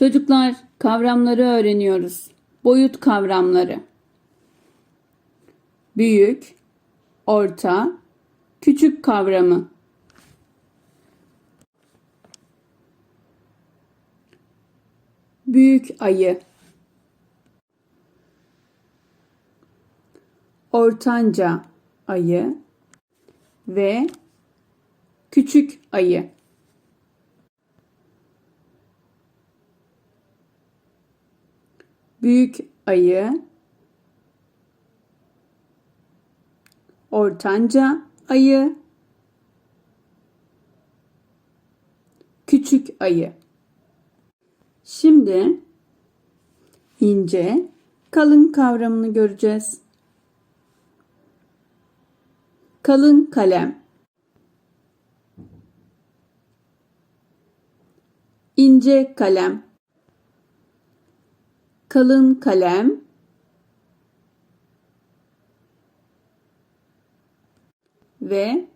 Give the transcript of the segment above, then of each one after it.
Çocuklar kavramları öğreniyoruz. Boyut kavramları. Büyük, orta, küçük kavramı. Büyük ayı. Ortanca ayı ve küçük ayı. Büyük ayı, ortanca ayı, küçük ayı. Şimdi ince, kalın kavramını göreceğiz. Kalın kalem. İnce kalem. Kalın kalem. Ve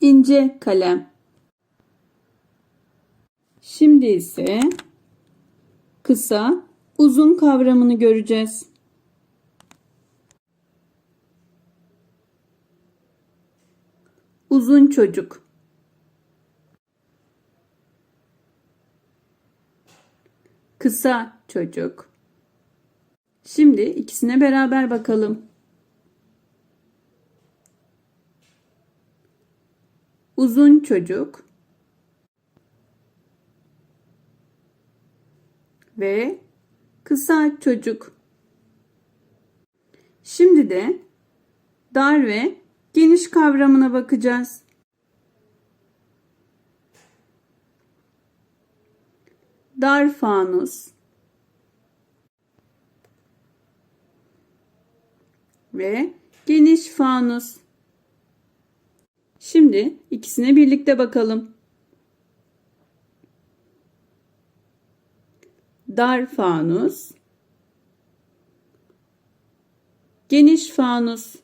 ince kalem. Şimdi ise kısa, uzun kavramını göreceğiz. Uzun çocuk. Kısa çocuk. Şimdi ikisine beraber bakalım. Uzun çocuk ve kısa çocuk. Şimdi de dar ve geniş kavramına bakacağız. Dar fanus ve geniş fanus. Şimdi ikisine birlikte bakalım. Dar fanus, geniş fanus.